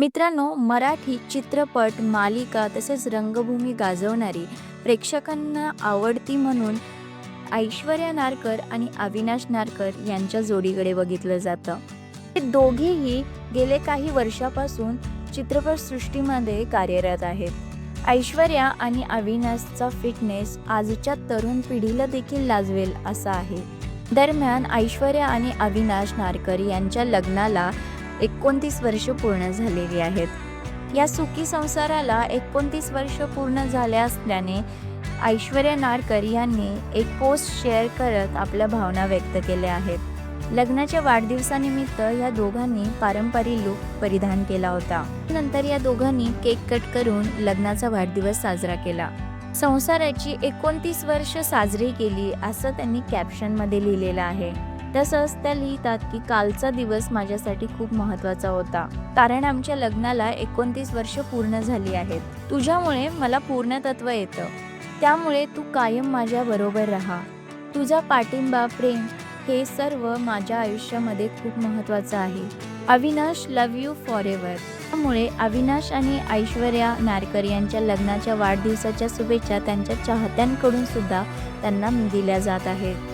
मित्रांनो मराठी चित्रपट मालिका तसेच रंगभूमी गाजवणारी प्रेक्षकांना आवडती म्हणून ऐश्वर्या नारकर आणि अविनाश नारकर यांच्या जोडीकडे बघितलं जातं. हे दोघेही गेले काही वर्षापासून चित्रपटसृष्टीमध्ये कार्यरत आहेत. ऐश्वर्या आणि अविनाशचा फिटनेस आजच्या तरुण पिढीला देखील लाजवेल असा आहे. दरम्यान ऐश्वर्या आणि अविनाश नारकर यांच्या लग्नाला एकोणतीस वर्ष पूर्ण झालेली आहेत. या सुखी संसाराला एकोणतीस वर्ष पूर्ण झाले असल्याने ऐश्वर्या नारकर यांनी एक पोस्ट शेअर करत आपल्या भावना व्यक्त केल्या आहेत. लग्नाच्या वाढदिवसानिमित्त या दोघांनी पारंपरिक लुक परिधान केला होता. नंतर या दोघांनी केक कट करून लग्नाचा वाढदिवस साजरा केला. संसाराची एकोणतीस वर्ष साजरी केली असं त्यांनी कॅप्शनमध्ये लिहिलेलं आहे. तसंच त्या लिहितात की कालचा दिवस माझ्यासाठी खूप महत्त्वाचा होता. कारण आमच्या लग्नाला एकोणतीस वर्ष पूर्ण झाली आहेत. तुझ्यामुळे मला पूर्णतत्व येतं. त्यामुळे तू कायम माझ्या बरोबर राहा. तुझा पाठिंबा प्रेम हे सर्व माझ्या आयुष्यामध्ये खूप महत्त्वाचं आहे. Avinash love you forever त्यामुळे अविनाश आणि ऐश्वर्या नारकर यांच्या लग्नाच्या वाढदिवसाच्या शुभेच्छा त्यांच्या चाहत्यांकडून सुद्धा त्यांना दिल्या जात आहेत.